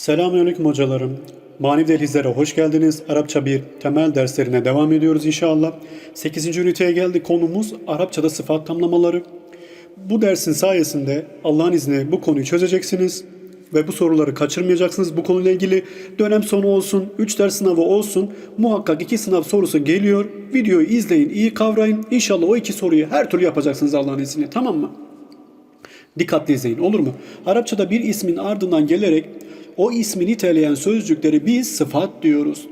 Selamünaleyküm hocalarım. Manevi dehlizlere hoş geldiniz. Arapça bir temel derslerine devam ediyoruz inşallah. 8. üniteye geldik. Konumuz Arapçada sıfat tamlamaları. Bu dersin sayesinde Allah'ın izniyle bu konuyu çözeceksiniz. Ve bu soruları kaçırmayacaksınız. Bu konuyla ilgili dönem sonu olsun, 3 ders sınavı olsun. Muhakkak 2 sınav sorusu geliyor. Videoyu izleyin, iyi kavrayın. İnşallah o iki soruyu her türlü yapacaksınız Allah'ın izniyle. Tamam mı? Dikkatli izleyin olur mu? Arapçada bir ismin ardından gelerek o ismi niteleyen sözcükleri biz sıfat diyoruz.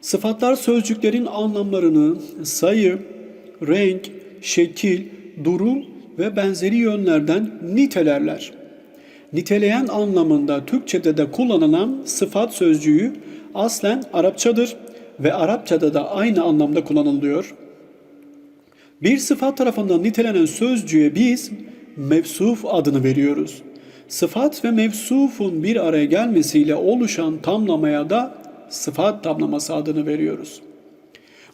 Sıfatlar sözcüklerin anlamlarını sayı, renk, şekil, durum ve benzeri yönlerden nitelerler. Niteleyen anlamında Türkçede de kullanılan sıfat sözcüğü aslen Arapçadır ve Arapçada da aynı anlamda kullanılıyor. Bir sıfat tarafından nitelenen sözcüğe biz mevsuf adını veriyoruz. Sıfat ve mevsufun bir araya gelmesiyle oluşan tamlamaya da sıfat tamlaması adını veriyoruz.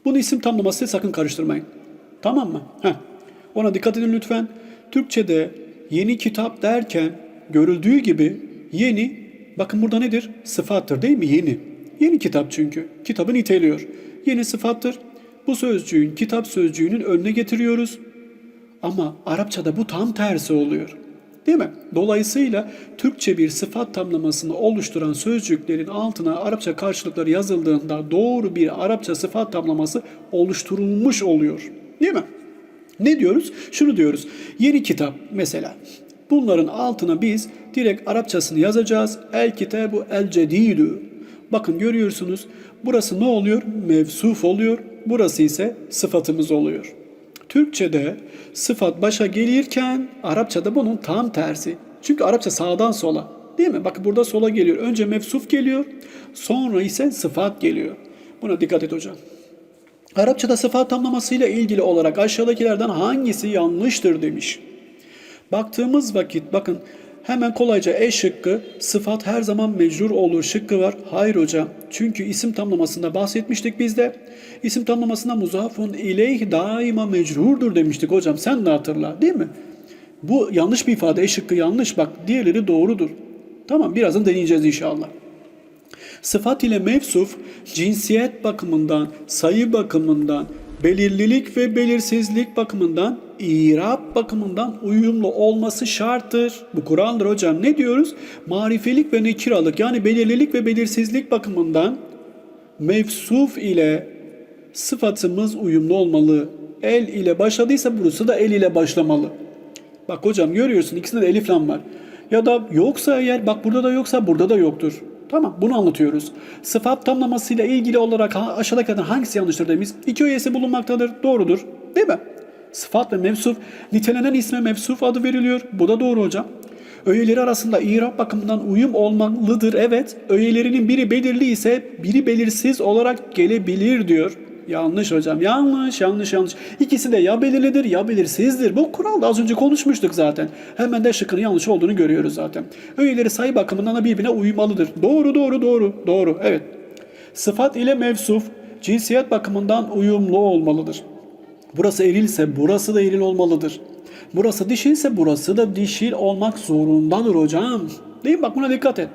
Bunu isim tamlaması sakın karıştırmayın. Tamam mı? Heh. Ona dikkat edin lütfen. Türkçe'de yeni kitap derken görüldüğü gibi yeni, bakın burada nedir? Sıfattır değil mi? Yeni. Yeni kitap çünkü. Kitabı niteliyor. Yeni sıfattır. Bu sözcüğün kitap sözcüğünün önüne getiriyoruz. Ama Arapçada bu tam tersi oluyor. Değil mi? Dolayısıyla Türkçe bir sıfat tamlamasını oluşturan sözcüklerin altına Arapça karşılıkları yazıldığında doğru bir Arapça sıfat tamlaması oluşturulmuş oluyor. Değil mi? Ne diyoruz? Şunu diyoruz. Yeni kitap mesela. Bunların altına biz direkt Arapçasını yazacağız. El kitabu el cedidü. Bakın görüyorsunuz. Burası ne oluyor? Mevsuf oluyor. Burası ise sıfatımız oluyor. Türkçe'de sıfat başa gelirken Arapçada bunun tam tersi. Çünkü Arapça sağdan sola. Değil mi? Bakın burada sola geliyor. Önce mevsuf geliyor. Sonra ise sıfat geliyor. Buna dikkat et hocam. Arapçada sıfat tamlamasıyla ilgili olarak aşağıdakilerden hangisi yanlıştır demiş. Baktığımız vakit bakın hemen kolayca E şıkkı sıfat her zaman mecrur olur şıkkı var. Hayır hocam. Çünkü isim tamlamasında bahsetmiştik biz de. İsim tamlamasında muzafun ileyh daima mecrurdur demiştik hocam. Sen de hatırla değil mi? Bu yanlış bir ifade. E yanlış. Bak diğerleri doğrudur. Tamam birazdan deneyeceğiz inşallah. Sıfat ile mevsuf cinsiyet bakımından, sayı bakımından, belirlilik ve belirsizlik bakımından, irab bakımından uyumlu olması şarttır. Bu Kur'an'dır hocam. Ne diyoruz? Marifelik ve nekiralık yani belirlilik ve belirsizlik bakımından mevsuf ile sıfatımız uyumlu olmalı. El ile başladıysa burası da el ile başlamalı. Bak hocam görüyorsun ikisinde de elif lam var. Ya da yoksa eğer bak burada da yoksa burada da yoktur. Tamam bunu anlatıyoruz. Sıfat tamlamasıyla ilgili olarak ha- aşağıdakilerden hangisi yanlıştır demiş. İki öğesi bulunmaktadır. Doğrudur. Değil mi? Sıfat ve mevsuf. Nitelenen isme mevsuf adı veriliyor. Bu da doğru hocam. Öğeleri arasında irab bakımından uyum olmalıdır. Evet. Öğelerinin biri belirli ise biri belirsiz olarak gelebilir diyor. Yanlış hocam. Yanlış, yanlış, yanlış. İkisi de ya belirlidir ya belirsizdir. Bu kuralda az önce konuşmuştuk zaten. Hemen de şıkkın yanlış olduğunu görüyoruz zaten. Öğeleri sayı bakımından da birbirine uymalıdır. Doğru, doğru, doğru, doğru. Evet. Sıfat ile mevsuf cinsiyet bakımından uyumlu olmalıdır. Burası erilse burası da eril olmalıdır. Burası dişilse burası da dişil olmak zorundadır hocam. Değil mi? Bak buna dikkat et.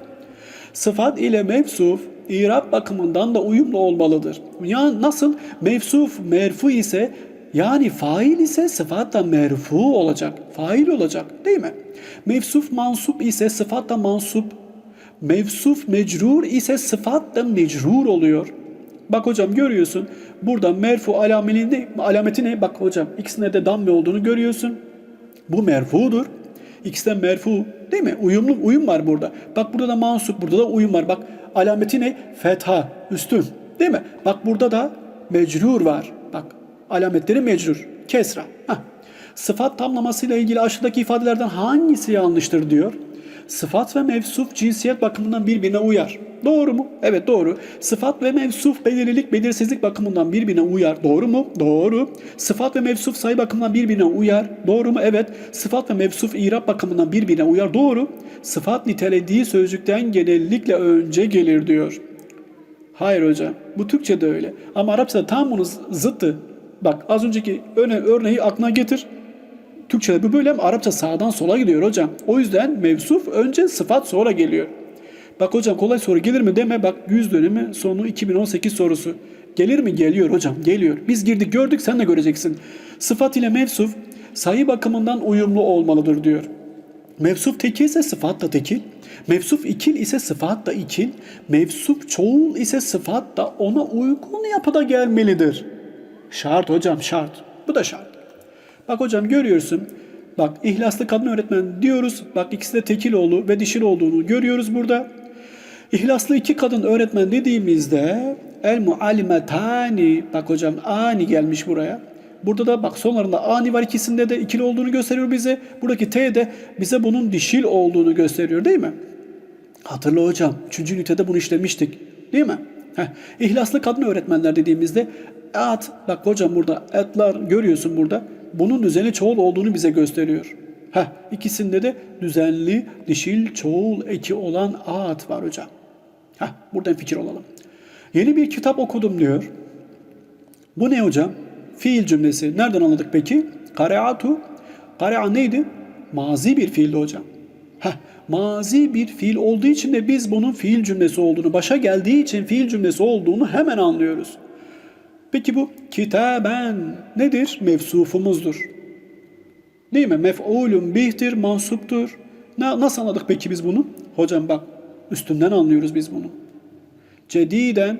Sıfat ile mevsuf irab bakımından da uyumlu olmalıdır. Ya nasıl? Mevsuf merfu ise yani fail ise sıfat da merfu olacak. Fail olacak değil mi? Mevsuf mansup ise sıfat da mansup. Mevsuf mecrur ise sıfat da mecrur oluyor. Bak hocam görüyorsun. Burada merfu alameti, alameti ne? Bak hocam ikisinde de damme olduğunu görüyorsun. Bu merfudur. İkisi de merfu değil mi? Uyumlu uyum var burada. Bak burada da mansup, burada da uyum var. Bak alameti ne? Fetha, üstün. Değil mi? Bak burada da mecrur var. Bak alametleri mecrur. Kesra. Hah. Sıfat tamlamasıyla ilgili aşağıdaki ifadelerden hangisi yanlıştır diyor. Sıfat ve mevsuf cinsiyet bakımından birbirine uyar. Doğru mu? Evet doğru. Sıfat ve mevsuf belirlilik, belirsizlik bakımından birbirine uyar. Doğru mu? Doğru. Sıfat ve mevsuf sayı bakımından birbirine uyar. Doğru mu? Evet. Sıfat ve mevsuf irab bakımından birbirine uyar. Doğru. Sıfat nitelediği sözcükten genellikle önce gelir diyor. Hayır hocam. Bu Türkçe'de öyle. Ama Arapçada tam bunun zıttı. Bak az önceki örneği aklına getir. Türkçe'de bu böyle ama Arapça sağdan sola gidiyor hocam. O yüzden mevsuf önce sıfat sonra geliyor. Bak hocam kolay soru gelir mi deme bak 100 dönemi sonu 2018 sorusu. Gelir mi? Geliyor hocam geliyor. Biz girdik gördük sen de göreceksin. Sıfat ile mevsuf sayı bakımından uyumlu olmalıdır diyor. Mevsuf tekil ise sıfat da tekil. Mevsuf ikil ise sıfat da ikil. Mevsuf çoğul ise sıfat da ona uygun yapıda gelmelidir. Şart hocam şart. Bu da şart. Bak hocam görüyorsun. Bak ihlaslı kadın öğretmen diyoruz. Bak ikisi de tekil oğlu ve dişil olduğunu görüyoruz burada. İhlaslı iki kadın öğretmen dediğimizde el muallimetani bak hocam ani gelmiş buraya. Burada da bak sonlarında ani var ikisinde de ikili olduğunu gösteriyor bize. Buradaki T de bize bunun dişil olduğunu gösteriyor değil mi? Hatırla hocam. Üçüncü ünitede bunu işlemiştik. Değil mi? Heh. İhlaslı kadın öğretmenler dediğimizde at, bak hocam burada etler görüyorsun burada. Bunun düzenli çoğul olduğunu bize gösteriyor. Heh. İkisinde de düzenli dişil çoğul eki olan at var hocam. Heh. Buradan fikir olalım. Yeni bir kitap okudum diyor. Bu ne hocam? Fiil cümlesi. Nereden anladık peki? Kareatu. Karea neydi? Mazi bir fiildi hocam. Heh, mazi bir fiil olduğu için de biz bunun fiil cümlesi olduğunu, başa geldiği için fiil cümlesi olduğunu hemen anlıyoruz. Peki bu kitaben nedir? Mevsufumuzdur. Değil mi? Mef'ulun bihtir, mansuptur. Na, nasıl anladık peki biz bunu? Hocam bak üstünden anlıyoruz biz bunu. Cediden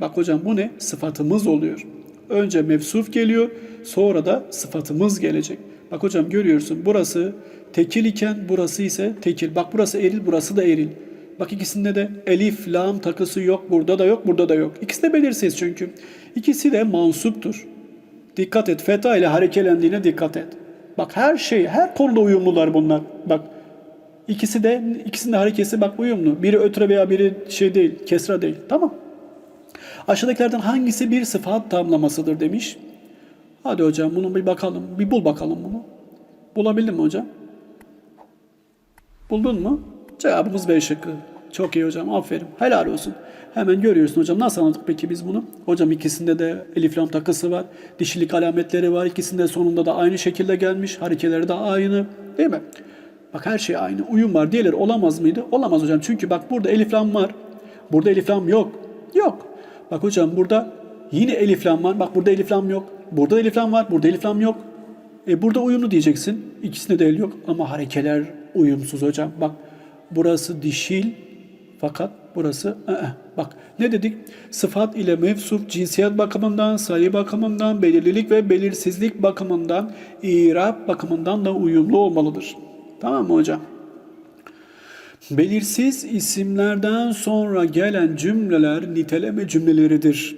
bak hocam bu ne? Sıfatımız oluyor. Önce mevsuf geliyor, sonra da sıfatımız gelecek. Bak hocam görüyorsun burası tekil iken burası ise tekil. Bak burası eril, burası da eril. Bak ikisinde de elif, lam takısı yok, burada da yok, burada da yok. İkisi de belirsiz çünkü. İkisi de mansuptur. Dikkat et, feta ile harekelendiğine dikkat et. Bak her şey, her konuda uyumlular bunlar. Bak ikisi de, ikisinin de harekesi bak uyumlu. Biri ötre veya biri şey değil, kesra değil. Tamam. Aşağıdakilerden hangisi bir sıfat tamlamasıdır demiş. Hadi hocam bunu bir bakalım. Bir bul bakalım bunu. Bulabildin mi hocam? Buldun mu? Cevabımız B şıkkı. Çok iyi hocam. Aferin. Helal olsun. Hemen görüyorsun hocam. Nasıl anladık peki biz bunu? Hocam ikisinde de elif lam takısı var. Dişilik alametleri var. İkisinde sonunda da aynı şekilde gelmiş. Harekeleri de aynı. Değil mi? Bak her şey aynı. Uyum var. Diğerleri olamaz mıydı? Olamaz hocam. Çünkü bak burada elif lam var. Burada elif lam yok. Yok. Bak hocam burada yine elif lam var. Bak burada elif lam yok. Burada elif lam var. Burada elif lam yok. E burada uyumlu diyeceksin. İkisinde de el yok ama harekeler uyumsuz hocam. Bak burası dişil fakat burası ı-ı. bak ne dedik? Sıfat ile mevsuf cinsiyet bakımından, sayı bakımından, belirlilik ve belirsizlik bakımından, irab bakımından da uyumlu olmalıdır. Tamam mı hocam? Belirsiz isimlerden sonra gelen cümleler niteleme cümleleridir.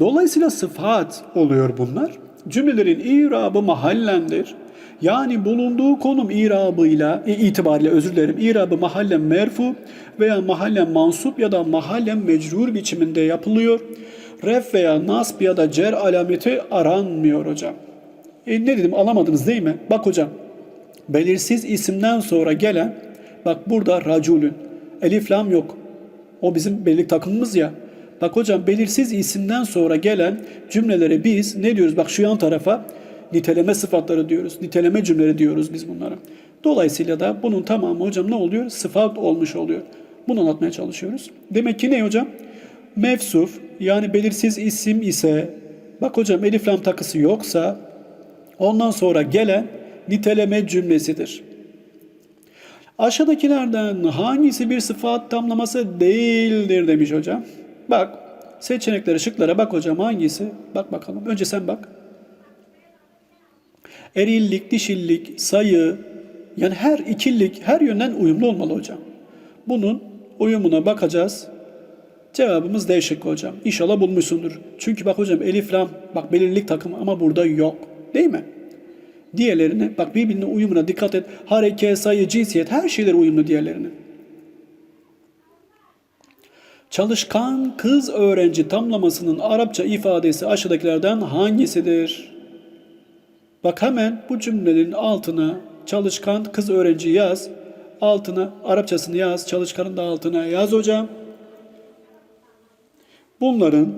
Dolayısıyla sıfat oluyor bunlar. Cümlelerin irabı mahallendir. Yani bulunduğu konum irabıyla, e, itibariyle özür dilerim, irabı mahallen merfu veya mahallen mansup ya da mahallen mecrur biçiminde yapılıyor. Ref veya nasb ya da cer alameti aranmıyor hocam. E ne dedim alamadınız değil mi? Bak hocam, belirsiz isimden sonra gelen, bak burada raculün, elif lam yok. O bizim belirlik takımımız ya. Bak hocam belirsiz isimden sonra gelen cümlelere biz ne diyoruz? Bak şu yan tarafa niteleme sıfatları diyoruz. Niteleme cümleleri diyoruz biz bunlara. Dolayısıyla da bunun tamamı hocam ne oluyor? Sıfat olmuş oluyor. Bunu anlatmaya çalışıyoruz. Demek ki ne hocam? Mevsuf yani belirsiz isim ise bak hocam elif lam takısı yoksa ondan sonra gelen niteleme cümlesidir. Aşağıdakilerden hangisi bir sıfat tamlaması değildir demiş hocam. Bak seçeneklere şıklara bak hocam hangisi? Bak bakalım. Önce sen bak. Erillik, dişillik, sayı yani her ikillik her yönden uyumlu olmalı hocam. Bunun uyumuna bakacağız. Cevabımız D şıkkı hocam. İnşallah bulmuşsundur. Çünkü bak hocam elif lam bak belirlilik takımı ama burada yok. Değil mi? Diğerlerine bak birbirine uyumuna dikkat et. Hareket, sayı, cinsiyet her şeyler uyumlu diğerlerine. Çalışkan kız öğrenci tamlamasının Arapça ifadesi aşağıdakilerden hangisidir? Bak hemen bu cümlenin altına çalışkan kız öğrenci yaz. Altına Arapçasını yaz. Çalışkanın da altına yaz hocam. Bunların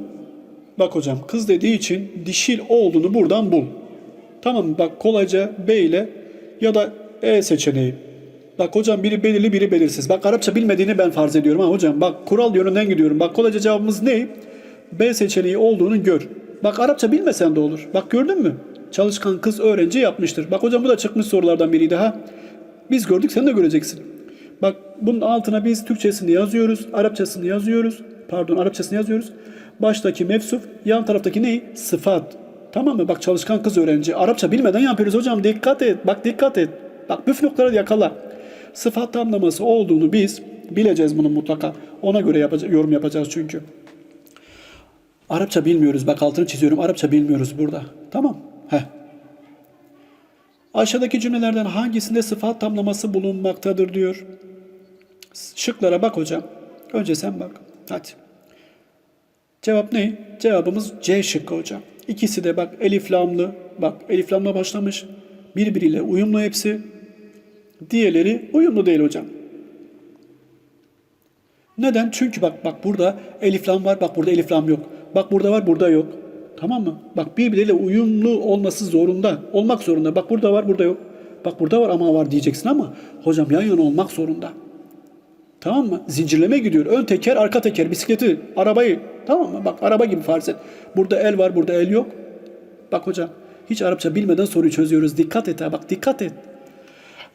bak hocam kız dediği için dişil olduğunu buradan bul. Tamam? Bak kolayca B ile ya da E seçeneği. Bak hocam biri belirli biri belirsiz. Bak Arapça bilmediğini ben farz ediyorum ha hocam. Bak kural yönünden gidiyorum. Bak kolayca cevabımız ne? B seçeneği olduğunu gör. Bak Arapça bilmesen de olur. Bak gördün mü? Çalışkan kız öğrenci yapmıştır. Bak hocam bu da çıkmış sorulardan biriydi ha. Biz gördük sen de göreceksin. Bak bunun altına biz Türkçesini yazıyoruz. Arapçasını yazıyoruz. Pardon Arapçasını yazıyoruz. Baştaki mevsuf, yan taraftaki ne? Sıfat. Tamam mı? Bak çalışkan kız öğrenci. Arapça bilmeden yapıyoruz hocam. Dikkat et. Bak dikkat et. Bak püf noktaları yakala. Sıfat tamlaması olduğunu biz bileceğiz bunun mutlaka. Ona göre yapacağız, yorum yapacağız çünkü. Arapça bilmiyoruz. Bak altını çiziyorum. Arapça bilmiyoruz burada. Tamam. Heh. Aşağıdaki cümlelerden hangisinde sıfat tamlaması bulunmaktadır diyor. Şıklara bak hocam. Önce sen bak. Hadi. Cevap ne? Cevabımız C şıkkı hocam. İkisi de bak elif lamlı. Bak elif lamla başlamış. Birbiriyle uyumlu hepsi. Diğerleri uyumlu değil hocam. Neden? Çünkü bak bak burada elif lam var, bak burada elif lam yok. Bak burada var, burada yok. Tamam mı? Bak birbirleriyle uyumlu olması zorunda. Olmak zorunda. Bak burada var, burada yok. Bak burada var ama var diyeceksin ama hocam yan yana olmak zorunda. Tamam mı? Zincirleme gidiyor. Ön teker, arka teker, bisikleti, arabayı. Tamam mı? Bak araba gibi farz et. Burada el var, burada el yok. Bak hocam hiç Arapça bilmeden soruyu çözüyoruz. Dikkat et ha. Bak dikkat et.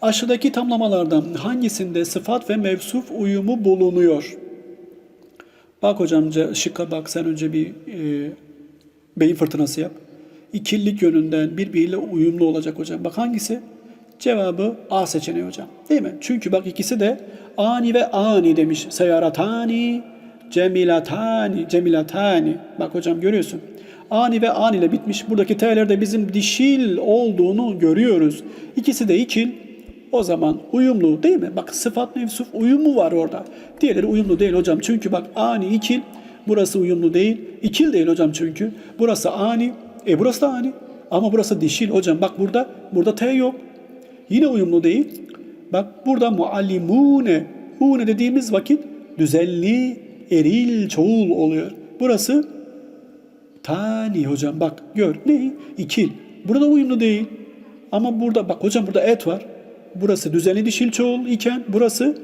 Aşağıdaki tamlamalardan hangisinde sıfat ve mevsuf uyumu bulunuyor? Bak hocam şıkka bak sen önce bir e, beyin fırtınası yap. İkillik yönünden birbiriyle uyumlu olacak hocam. Bak hangisi? Cevabı A seçeneği hocam. Değil mi? Çünkü bak ikisi de ani ve ani demiş. Seyaratani, cemilatani, cemilatani. Bak hocam görüyorsun. Ani ve an ile bitmiş. Buradaki T'lerde bizim dişil olduğunu görüyoruz. İkisi de ikil. O zaman uyumlu değil mi? Bak sıfat mevsuf uyumu var orada. Diğerleri uyumlu değil hocam. Çünkü bak ani ikil. Burası uyumlu değil. İkil değil hocam çünkü. Burası ani. E burası da ani. Ama burası dişil hocam. Bak burada burada T yok. Yine uyumlu değil. Bak burada muallimune. Hune dediğimiz vakit düzenli eril çoğul oluyor. Burası tani hocam bak gör. Ne? İkil. Burada uyumlu değil. Ama burada bak hocam burada et var. Burası düzenli dişil çoğul iken burası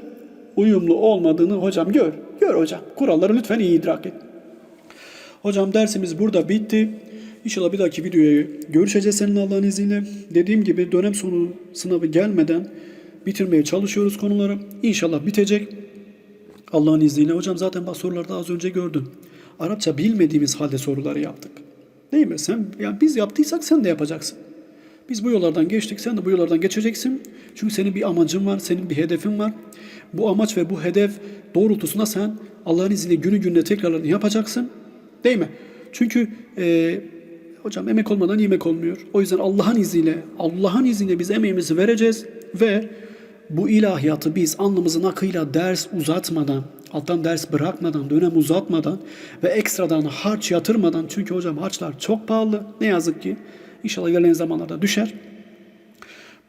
uyumlu olmadığını hocam gör. Gör hocam. Kuralları lütfen iyi idrak et. Hocam dersimiz burada bitti. İnşallah bir dahaki videoya görüşeceğiz seninle Allah'ın izniyle. Dediğim gibi dönem sonu sınavı gelmeden bitirmeye çalışıyoruz konuları. İnşallah bitecek. Allah'ın izniyle. Hocam zaten bak sorularda az önce gördün. Arapça bilmediğimiz halde soruları yaptık. Değil mi? Sen, yani biz yaptıysak sen de yapacaksın. Biz bu yollardan geçtik, sen de bu yollardan geçeceksin. Çünkü senin bir amacın var, senin bir hedefin var. Bu amaç ve bu hedef doğrultusunda sen Allah'ın izniyle günü gününe tekrarlarını yapacaksın. Değil mi? Çünkü e, hocam emek olmadan yemek olmuyor. O yüzden Allah'ın izniyle, Allah'ın izniyle biz emeğimizi vereceğiz ve bu ilahiyatı biz alnımızın akıyla ders uzatmadan, alttan ders bırakmadan, dönem uzatmadan ve ekstradan harç yatırmadan çünkü hocam harçlar çok pahalı ne yazık ki inşallah ilerleyen zamanlarda düşer.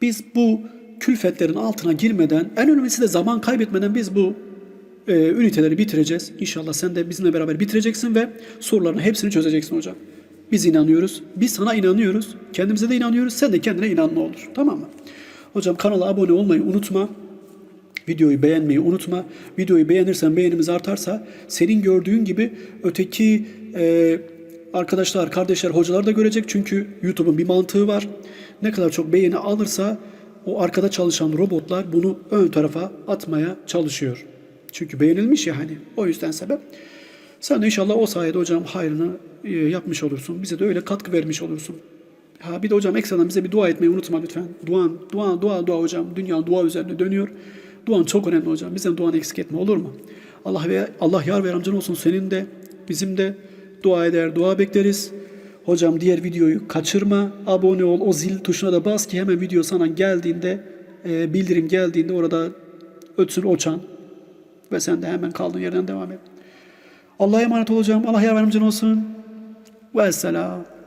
Biz bu külfetlerin altına girmeden, en önemlisi de zaman kaybetmeden biz bu e, üniteleri bitireceğiz. İnşallah sen de bizimle beraber bitireceksin ve soruların hepsini çözeceksin hocam. Biz inanıyoruz. Biz sana inanıyoruz. Kendimize de inanıyoruz. Sen de kendine inanma olur. Tamam mı? Hocam kanala abone olmayı unutma. Videoyu beğenmeyi unutma. Videoyu beğenirsen beğenimiz artarsa senin gördüğün gibi öteki e, arkadaşlar, kardeşler, hocalar da görecek. Çünkü YouTube'un bir mantığı var. Ne kadar çok beğeni alırsa o arkada çalışan robotlar bunu ön tarafa atmaya çalışıyor. Çünkü beğenilmiş ya hani. O yüzden sebep. Sen de inşallah o sayede hocam hayrını e, yapmış olursun. Bize de öyle katkı vermiş olursun. Ha bir de hocam ekstradan bize bir dua etmeyi unutma lütfen. Duan, dua, dua, dua hocam. Dünya dua üzerine dönüyor. Duan çok önemli hocam. Bizden duanı eksik etme olur mu? Allah ve Allah yar ve yardımcın olsun senin de bizim de dua eder, dua bekleriz. Hocam diğer videoyu kaçırma. Abone ol. O zil tuşuna da bas ki hemen video sana geldiğinde e, bildirim geldiğinde orada ötsün oçan ve sen de hemen kaldığın yerden devam et. Allah'a emanet olacağım. Allah yardımcın olsun. Ve selam.